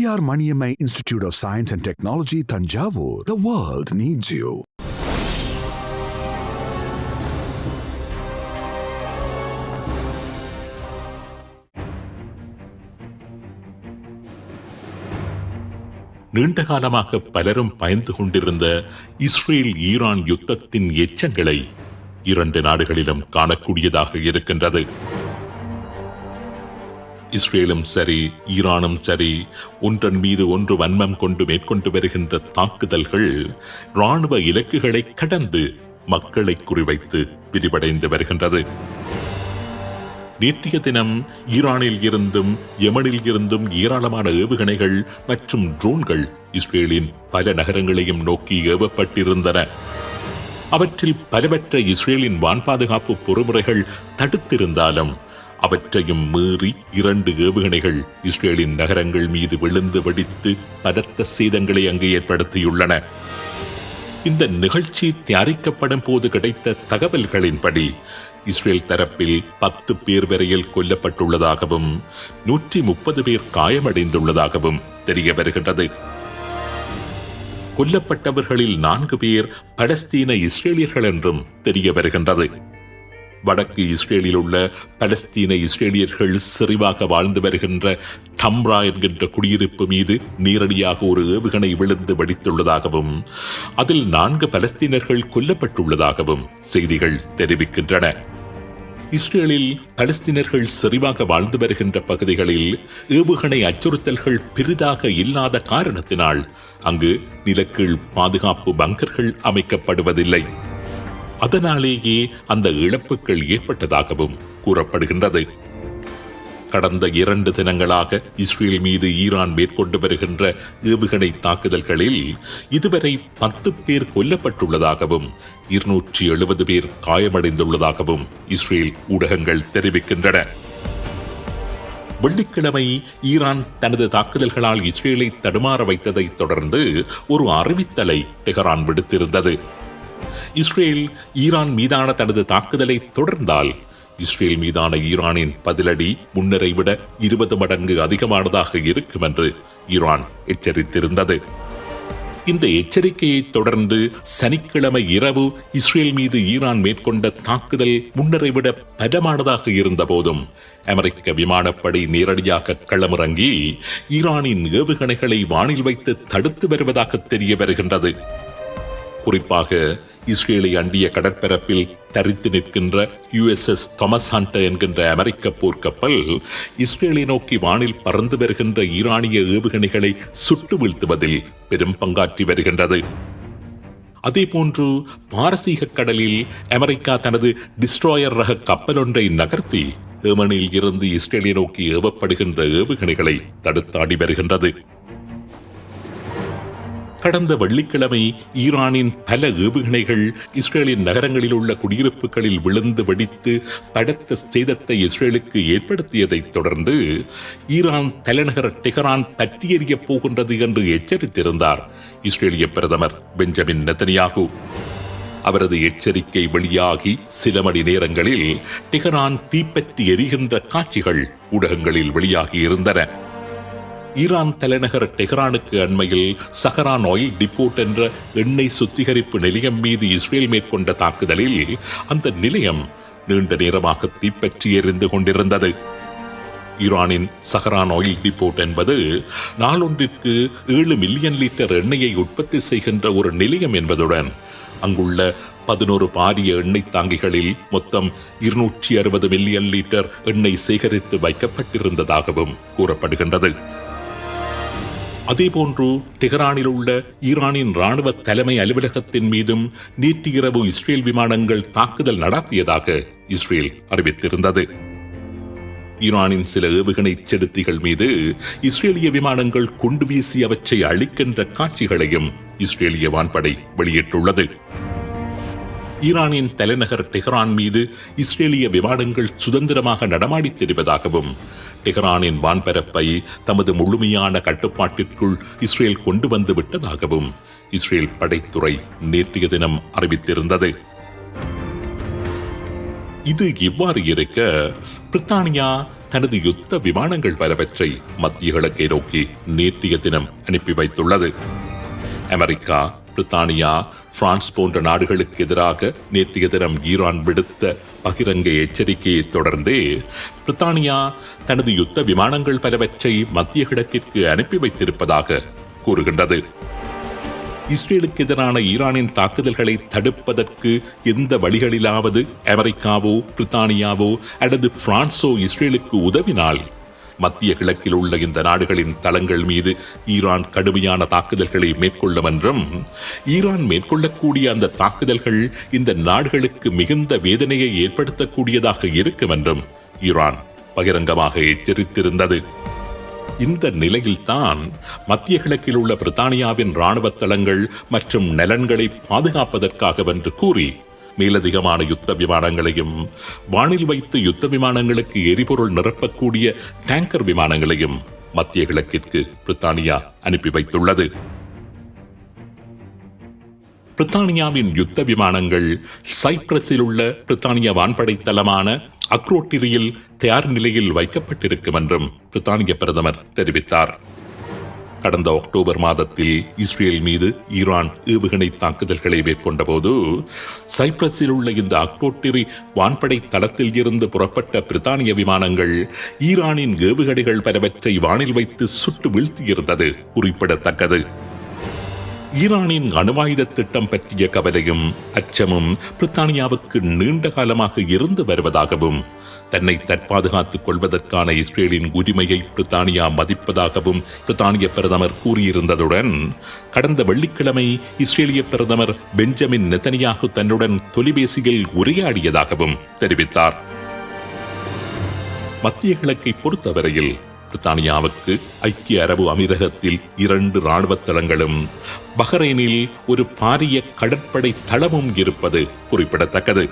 Periyar Maniammai institute of science and technology Thanjavur the world needs you நீண்ட காலமாக பலரும் பயந்து கொண்டிருந்த இஸ்ரேல் ஈரான் யுத்தத்தின் எச்சங்களை இரண்டு நாடுகளிலும் காணக்கூடியதாக இருக்கின்றது. இஸ்ரேலும் சரி ஈரானும் சரி ஒன்றன் மீது ஒன்று வன்மம் கொண்டு மேற்கொண்டு வருகின்ற தாக்குதல்கள் இராணுவ இலக்குகளை கடந்து மக்களை குறிவைத்து விரிவடைந்து வருகின்றது. நேற்றைய தினம் ஈரானில் இருந்தும் யமனில் இருந்தும் ஏராளமான ஏவுகணைகள் மற்றும் ட்ரோன்கள் இஸ்ரேலின் பல நகரங்களையும் நோக்கி ஏவப்பட்டிருந்தன. அவற்றில் பலவற்றை இஸ்ரேலின் வான் பாதுகாப்பு பொறுமுறைகள் தடுத்திருந்தாலும் அவற்றையும் மீறி இரண்டு ஏவுகணைகள் இஸ்ரேலின் நகரங்கள் மீது விழுந்து வெடித்து பலத்த சேதங்களை அங்கு ஏற்படுத்தியுள்ளன. இந்த நிகழ்ச்சி தயாரிக்கப்படும் போது கிடைத்த தகவல்களின்படி இஸ்ரேல் தரப்பில் பத்து பேர் வரையில் கொல்லப்பட்டுள்ளதாகவும் நூற்றி முப்பது பேர் காயமடைந்துள்ளதாகவும் தெரிய வருகின்றது. கொல்லப்பட்டவர்களில் நான்கு பேர் பலஸ்தீன இஸ்ரேலியர்கள் என்றும் தெரிய வருகின்றது. வடக்கு இஸ்ரேலில் உள்ள பலஸ்தீன இஸ்ரேலியர்கள் செறிவாக வாழ்ந்து வருகின்ற டம்ரா என்கின்ற குடியிருப்பு மீது நேரடியாக ஒரு ஏவுகணை விழுந்து வெடித்துள்ளதாகவும் அதில் நான்கு பலஸ்தீனர்கள் கொல்லப்பட்டுள்ளதாகவும் செய்திகள் தெரிவிக்கின்றன. இஸ்ரேலில் பலஸ்தீனர்கள் செறிவாக வாழ்ந்து வருகின்ற பகுதிகளில் ஏவுகணை அச்சுறுத்தல்கள் பெரிதாக இல்லாத காரணத்தினால் அங்கு நிலக்கீழ் பாதுகாப்பு பங்கர்கள் அமைக்கப்படுவதில்லை. அதனாலேயே அந்த இழப்புகள் ஏற்பட்டதாகவும் கூறப்படுகின்றது. கடந்த இரண்டு தினங்களாக இஸ்ரேல் மீது ஈரான் மேற்கொண்டு வருகின்ற ஏவுகணை தாக்குதல்களில் இதுவரை பத்து பேர் கொல்லப்பட்டுள்ளதாகவும் இருநூற்றி எழுபது பேர் காயமடைந்துள்ளதாகவும் இஸ்ரேல் ஊடகங்கள் தெரிவிக்கின்றன. வெள்ளிக்கிழமை ஈரான் தனது தாக்குதல்களால் இஸ்ரேலை தடுமாற வைத்ததைத் தொடர்ந்து ஒரு அறிவித்தலை டெஹரான் விடுத்திருந்தது. இஸ்ரேல் ஈரான் மீதான தனது தாக்குதலை தொடர்ந்தால் இஸ்ரேல் மீதான ஈரானின் பதிலடி முன்னரை விட இருபது மடங்கு அதிகமானதாக இருக்கும் என்று ஈரான் எச்சரித்திருந்தது. இந்த எச்சரிக்கையை தொடர்ந்து சனிக்கிழமை இரவு இஸ்ரேல் மீது ஈரான் மேற்கொண்ட தாக்குதல் முன்னரை விட பலமானதாக இருந்த போதும் அமெரிக்க விமானப்படை நேரடியாக களமிறங்கி ஈரானின் ஏவுகணைகளை வானில் வைத்து தடுத்து வருவதாக தெரிய வருகின்றது. குறிப்பாக இஸ்ரேலை அண்டிய கடற்பரப்பில் தரித்து நிற்கின்ற யுஎஸ்எஸ் தொமஸ் ஹண்டர் என்கின்ற அமெரிக்க போர்க்கப்பல் இஸ்ரேலை நோக்கி வானில் பறந்து வருகின்ற ஈரானிய ஏவுகணைகளை சுட்டு வீழ்த்துவதில் பெரும் பங்காற்றி வருகின்றது. அதேபோன்று பாரசீக கடலில் அமெரிக்கா தனது டிஸ்ட்ராயர் ரக கப்பல் ஒன்றை நகர்த்தி ஏமனில் இருந்து இஸ்ரேலை நோக்கி ஏவப்படுகின்ற ஏவுகணைகளை தடுத்தாடி வருகின்றது. கடந்த வெள்ளிக்கிழமை ஈரானின் பல ஏவுகணைகள் இஸ்ரேலின் நகரங்களில் உள்ள குடியிருப்புகளில் விழுந்து வெடித்து படத்த சேதத்தை இஸ்ரேலுக்கு ஏற்படுத்தியதைத் தொடர்ந்து ஈரான் தலைநகர் டெஹரான் பற்றி எறியப் போகின்றது என்று எச்சரித்திருந்தார் இஸ்ரேலிய பிரதமர் பெஞ்சமின் நெத்தனியாகு அவரது எச்சரிக்கை வெளியாகி சில மணி நேரங்களில் டெஹரான் தீப்பற்றி எரிகின்ற காட்சிகள் ஊடகங்களில் வெளியாகி இருந்தன ஈரான் தலைநகர் டெஹ்ரானுக்கு அண்மையில் சஹரான் ஆயில் டிப்போட் என்ற எண்ணெய் சுத்திகரிப்பு நிலையம் மீது இஸ்ரேல் மேற்கொண்ட தாக்குதலில் அந்த நிலையம் நீண்ட நேரமாக தீப்பற்றி எரிந்து கொண்டிருந்தது. ஈரானின் சஹரான் ஆயில் டிப்போட் என்பது நாளொன்றிற்கு ஏழு மில்லியன் லிட்டர் எண்ணெயை உற்பத்தி செய்கின்ற ஒரு நிலையம் என்பதுடன் அங்குள்ள பதினோரு பாரிய எண்ணெய் தாங்கிகளில் மொத்தம் இருநூற்றி அறுபது மில்லியன் லிட்டர் எண்ணெய் சேகரித்து வைக்கப்பட்டிருந்ததாகவும் கூறப்படுகின்றது. அதேபோன்று டெஹரானில் உள்ள ஈரானின் ராணுவ தலைமை அலுவலகத்தின் மீதும் நேற்று இரவு இஸ்ரேல் விமானங்கள் தாக்குதல் நடத்தியதாக இஸ்ரேல் அறிவித்திருந்தது. ஈரானின் சில ஏவுகணை செலுத்திகள் மீது இஸ்ரேலிய விமானங்கள் குண்டு வீசி அவற்றை அழிக்கின்ற காட்சிகளையும் இஸ்ரேலிய வான்படை வெளியிட்டுள்ளது. ஈரானின் தலைநகர் டெஹரான் மீது இஸ்ரேலிய விமானங்கள் சுதந்திரமாக நடமாடித் தெரிவதாகவும் டெஹரானின் வான்பரப்பை தமது முழுமையான கட்டுப்பாட்டிற்குள் இஸ்ரேல் கொண்டு வந்து விட்டதாகவும் இஸ்ரேல் படைத்துறை நேற்றைய தினம் அறிவித்திருந்தது. இது இவ்வாறு இருக்க பிரித்தானியா தனது யுத்த விமானங்கள் பலவற்றை மத்திய கிழக்கை நோக்கி நேற்றைய தினம் அனுப்பி வைத்துள்ளது. அமெரிக்கா பிரித்தானியா பிரான்ஸ் போன்ற நாடுகளுக்கு எதிராக நேற்றைய தினம் ஈரான் விடுத்த பகிரங்க எச்சரிக்கையை தொடர்ந்து பிரித்தானியா தனது யுத்த விமானங்கள் பலவற்றை மத்திய கிழக்கிற்கு அனுப்பி வைத்திருப்பதாக கூறுகின்றது. இஸ்ரேலுக்கு எதிரான ஈரானின் தாக்குதல்களை தடுப்பதற்கு எந்த வழிகளிலாவது அமெரிக்காவோ பிரித்தானியாவோ அல்லது பிரான்சோ இஸ்ரேலுக்கு உதவினால் மத்திய கிழக்கில் உள்ள இந்த நாடுகளின் தளங்கள் மீது ஈரான் கடுமையான தாக்குதல்களை மேற்கொள்ளும் என்றும் ஈரான் மேற்கொள்ளக்கூடிய அந்த தாக்குதல்கள் இந்த நாடுகளுக்கு மிகுந்த வேதனையை ஏற்படுத்தக்கூடியதாக இருக்கும் என்றும் ஈரான் பகிரங்கமாக எச்சரித்திருந்தது. இந்த நிலையில்தான் மத்திய கிழக்கில் உள்ள பிரித்தானியாவின் இராணுவ தளங்கள் மற்றும் நலன்களை பாதுகாப்பதற்காக வென்று கூறி மேலதிகமான யுத்த விமானங்களையும் வானில் வைத்து யுத்த விமானங்களுக்கு எரிபொருள் நிரப்பக்கூடிய டேங்கர் விமானங்களையும் மத்திய கிழக்கிற்கு பிரித்தானியா அனுப்பி வைத்துள்ளது. பிரித்தானியாவின் யுத்த விமானங்கள் சைப்ரஸில் உள்ள பிரித்தானிய வான்படை தளமான அக்ரோட்டிரியில் தயார் நிலையில் வைக்கப்பட்டிருக்கும் என்றும் பிரித்தானிய பிரதமர் தெரிவித்தார். கடந்த அக்டோபர் மாதத்தில் இஸ்ரேல் மீது ஈரான் ஏவுகணை தாக்குதல்களை மேற்கொண்ட போது சைப்ரஸில் உள்ள இந்த அக்டோட்டிரி வான்படை தளத்தில் இருந்து புறப்பட்ட பிரித்தானிய விமானங்கள் ஈரானின் ஏவுகணைகள் பலவற்றை வானில் வைத்து சுட்டு வீழ்த்தியிருந்தது. குறிப்பிடத்தக்கது. ஈரானின் அணுவாயுத திட்டம் பற்றிய கவலையும் அச்சமும் பிரித்தானியாவுக்கு நீண்ட காலமாக இருந்து வருவதாகவும் தன்னை தற்பாதுகாத்துக் கொள்வதற்கான இஸ்ரேலின் உரிமையை பிரித்தானியா மதிப்பதாகவும் பிரித்தானிய பிரதமர் கூறியிருந்ததுடன் கடந்த வெள்ளிக்கிழமை இஸ்ரேலிய பிரதமர் பெஞ்சமின் நெத்தனியாகு தன்னுடன் தொலைபேசியில் உரையாடியதாகவும் தெரிவித்தார். மத்திய கிழக்கை பொறுத்தவரையில் பிரித்தானியாவுக்கு ஐக்கிய அரபு அமீரகத்தில் இரண்டு இராணுவ தளங்களும் பஹ்ரைனில் ஒரு பாரிய கடற்படை தளமும் இருப்பது குறிப்பிடத்தக்கது.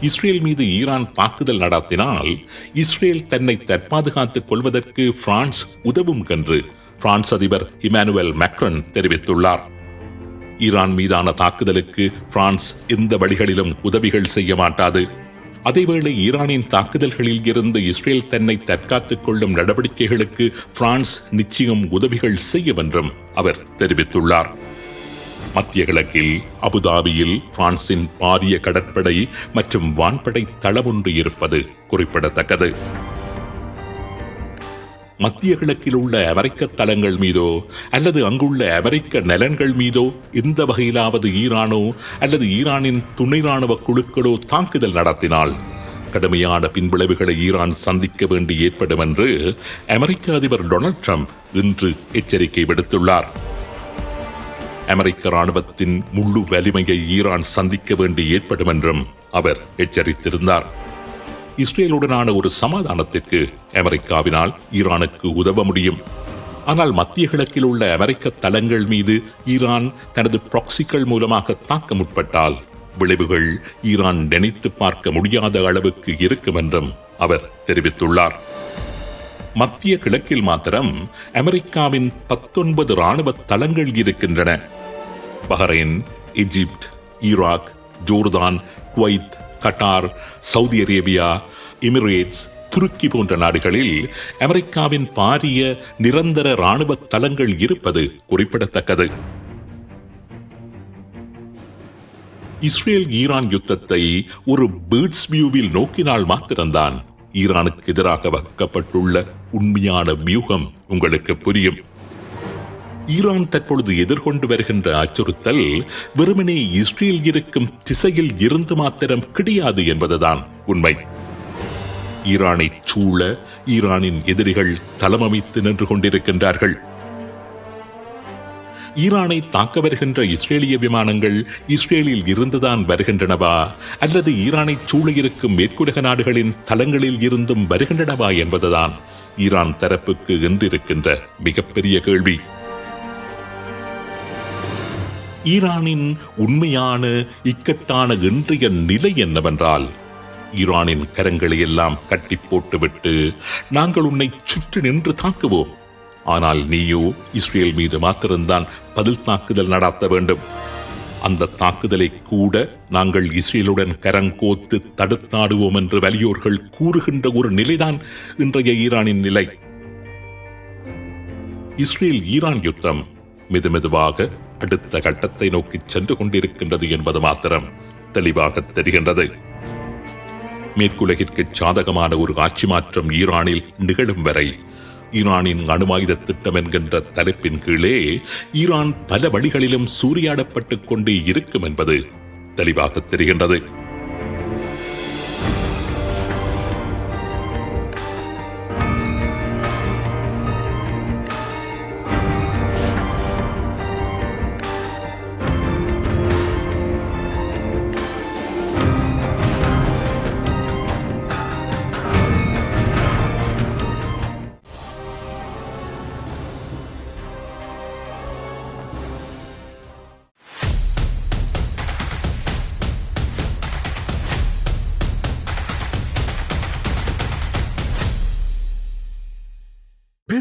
இஸ்ரேல் மீது ஈரான் தாக்குதல் நடத்தினால் இஸ்ரேல் தன்னை தற்பாதுகாத்துக் கொள்வதற்கு பிரான்ஸ் உதவும் என்று பிரான்ஸ் அதிபர் இமானுவேல் மேக்ரன் தெரிவித்துள்ளார். ஈரான் மீதான தாக்குதலுக்கு பிரான்ஸ் எந்த வழிகளிலும் உதவிகள் செய்ய மாட்டாது. அதேவேளை ஈரானின் தாக்குதல்களில் இருந்து இஸ்ரேல் தன்னை தற்காத்துக் கொள்ளும் நடவடிக்கைகளுக்கு பிரான்ஸ் நிச்சயம் உதவிகள் செய்யும் என்றும் அவர் தெரிவித்துள்ளார். மத்திய கிழக்கில் அபுதாபியில் பிரான்சின் பாரிய கடற்படை மற்றும் வான்படை தளமொன்று இருப்பது குறிப்பிடத்தக்கது. மத்திய கிழக்கில் உள்ள அமெரிக்க தளங்கள் மீதோ அல்லது அங்குள்ள அமெரிக்க நலன்கள் மீதோ எந்த வகையிலாவது ஈரானோ அல்லது ஈரானின் துணை ராணுவ குழுக்களோ தாக்குதல் நடத்தினால் கடுமையான பின்விளைவுகளை ஈரான் சந்திக்க வேண்டி ஏற்படும் என்று அமெரிக்க அதிபர் டொனால்ட் ட்ரம்ப் இன்று எச்சரிக்கை விடுத்துள்ளார். அமெரிக்க ராணுவத்தின் முழு வலிமையை ஈரான் சந்திக்க வேண்டி ஏற்படும் என்றும் அவர் எச்சரித்திருந்தார். இஸ்ரேலுடனான ஒரு சமாதானத்திற்கு அமெரிக்காவினால் ஈரானுக்கு உதவ முடியும். ஆனால் மத்திய கிழக்கில் உள்ள அமெரிக்க தளங்கள் மீது ஈரான் தனது ப்ராக்சிக்கள் மூலமாக தாக்க முற்பட்டால் விளைவுகள் ஈரான் நினைத்து பார்க்க முடியாத அளவுக்கு இருக்கும் என்றும் அவர் தெரிவித்துள்ளார். மத்திய கிழக்கில் மாத்திரம் அமெரிக்காவின் பத்தொன்பது ராணுவ தளங்கள் இருக்கின்றன. Bahrain Egypt Iraq Jordan Kuwait Qatar Saudi Arabia Emirates துருக்கி போன்ற நாடுகளில் அமெரிக்காவின் பாரிய நிரந்தர ராணுவ தளங்கள் இருப்பது குறிப்பிடத்தக்கது. இஸ்ரேல் ஈரான் யுத்தத்தை ஒரு பேர்ட்ஸ் வியூவில் நோக்கினால் மாத்திரம்தான் ஈரானுக்கு எதிராக வகுக்கப்பட்டுள்ள உண்மையான வியூகம் உங்களுக்கு புரியும். ஈரான் தற்பொழுது எதிர்கொண்டு வருகின்ற அச்சுறுத்தல் வெறுமனே இஸ்ரேல் இருக்கும் திசையில் இருந்து மாத்திரம் கிடையாது என்பதுதான் உண்மை. ஈரானை சூழ ஈரானின் எதிரிகள் தளமமைத்து நின்று கொண்டிருக்கின்றார்கள். ஈரானை தாக்க வருகின்ற இஸ்ரேலிய விமானங்கள் இஸ்ரேலில் இருந்துதான் வருகின்றனவா? அல்லது ஈரானை சூழ இருக்கும் மேற்குலக நாடுகளின் தளங்களில் இருந்தும் வருகின்றனவா என்பதுதான் ஈரான் தரப்புக்கு என்றிருக்கின்ற மிகப்பெரிய கேள்வி. ஈரானின் உண்மையான இக்கட்டான இன்றைய நிலை என்னவென்றால் ஈரானின் கரங்களை எல்லாம் கட்டி போட்டுவிட்டு நாங்கள் உன்னை சுற்றி நின்று தாக்குவோம். ஆனால் நீயோ இஸ்ரேல் மீது மாத்திரம்தான் பதில் தாக்குதல் நடாத்த வேண்டும். அந்த தாக்குதலை கூட நாங்கள் இஸ்ரேலுடன் கரங்கோத்து தடுத்தாடுவோம் என்று வலியோர்கள் கூறுகின்ற ஒரு நிலைதான் இன்றைய ஈரானின் நிலை. இஸ்ரேல் ஈரான் யுத்தம் மெதுமெதுவாக அடுத்த கட்டத்தை நோக்கி சென்று கொண்டிருக்கின்றது என்பது மாத்திரம் தெளிவாக தெரிகின்றது. மேற்குலகிற்கு சாதகமான ஒரு ஆட்சி மாற்றம் ஈரானில் நிகழும் வரை ஈரானின் அணுவாயுத திட்டம் என்கின்ற தலைப்பின் கீழே ஈரான் பல வழிகளிலும் சூறையாடப்பட்டுக் கொண்டே இருக்கும் என்பது தெளிவாக தெரிகின்றது.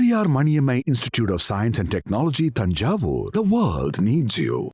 PR Maniyamai Institute of Science and Technology, Tanjavur, the world needs you.